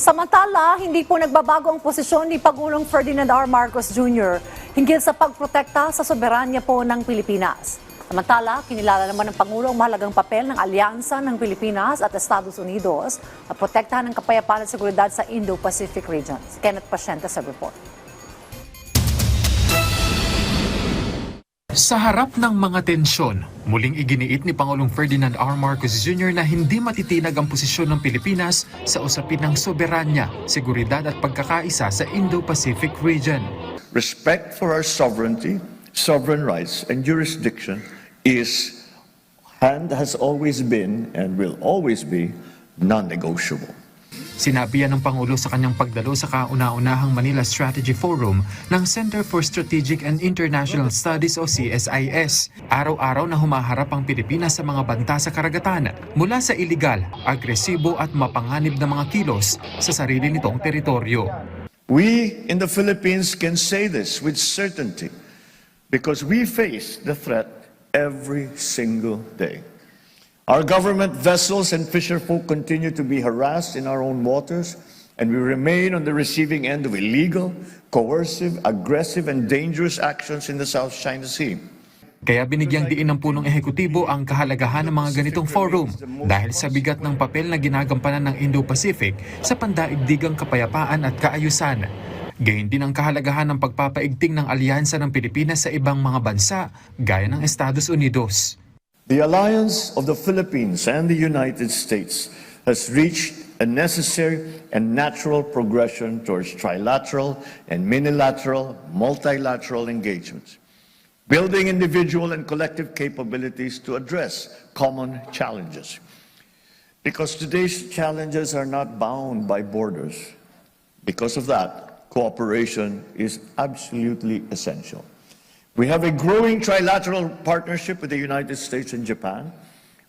Samantala, hindi po nagbabago ang posisyon ni Pangulong Ferdinand R. Marcos Jr. hinggil sa pagprotekta sa soberanya po ng Pilipinas. Samantala, kinilala naman ng Pangulo ang mahalagang papel ng alyansa ng Pilipinas at Estados Unidos na protektahan ng kapayapaan at seguridad sa Indo-Pacific region. Kenneth Pasyente sa report. Sa harap ng mga tensyon, muling iginiit ni Pangulong Ferdinand R. Marcos Jr. na hindi matitinag ang posisyon ng Pilipinas sa usapin ng soberanya, seguridad at pagkakaisa sa Indo-Pacific region. Respect for our sovereignty, sovereign rights, and jurisdiction is and has always been and will always be non-negotiable. Sinabi yan ng Pangulo sa kanyang pagdalo sa kauna-unahang Manila Strategy Forum ng Center for Strategic and International Studies o CSIS. Araw-araw na humaharap ang Pilipinas sa mga banta sa karagatan mula sa iligal, agresibo at mapanganib na mga kilos sa sarili nitong teritoryo. We in the Philippines can say this with certainty because we face the threat every single day. Our government vessels and fisherfolk continue to be harassed in our own waters, and we remain on the receiving end of illegal, coercive, aggressive, and dangerous actions in the South China Sea. Kaya binigyang diin ng punong ehekutibo ang kahalagahan ng mga ganitong forum dahil sa bigat ng papel na ginagampanan ng Indo-Pacific sa pandaigdigang kapayapaan at kaayusan. Gayun din ang kahalagahan ng pagpapaigting ng alyansa ng Pilipinas sa ibang mga bansa gaya ng Estados Unidos. The alliance of the Philippines and the United States has reached a necessary and natural progression towards trilateral and minilateral, multilateral engagements, building individual and collective capabilities to address common challenges. Because today's challenges are not bound by borders. Because of that, cooperation is absolutely essential. We have a growing trilateral partnership with the United States and Japan,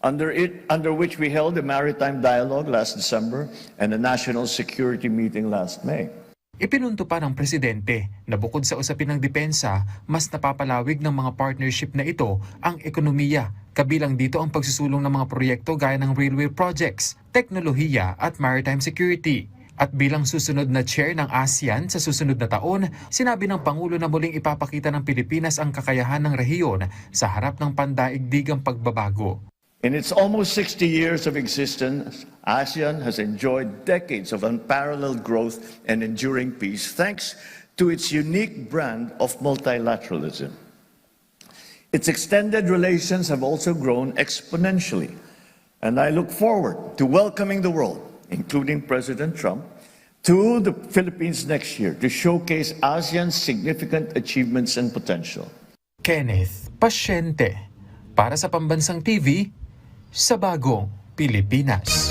under, it, under which we held a maritime dialogue last December and a national security meeting last May. Ipinunto pa ng presidente na bukod sa usapin ng depensa, mas napapalawig ng mga partnership na ito ang ekonomiya. Kabilang dito ang pagsusulong ng mga proyekto gaya ng railway projects, teknolohiya at maritime security. At bilang susunod na chair ng ASEAN sa susunod na taon, sinabi ng Pangulo na muling ipapakita ng Pilipinas ang kakayahan ng rehiyon sa harap ng pandaigdigang pagbabago. In its almost 60 years of existence, ASEAN has enjoyed decades of unparalleled growth and enduring peace thanks to its unique brand of multilateralism. Its extended relations have also grown exponentially, and I look forward to welcoming the world, including President Trump, to the Philippines next year to showcase ASEAN's significant achievements and potential. Kenneth Pasyente para sa Pambansang TV sa Bagong Pilipinas.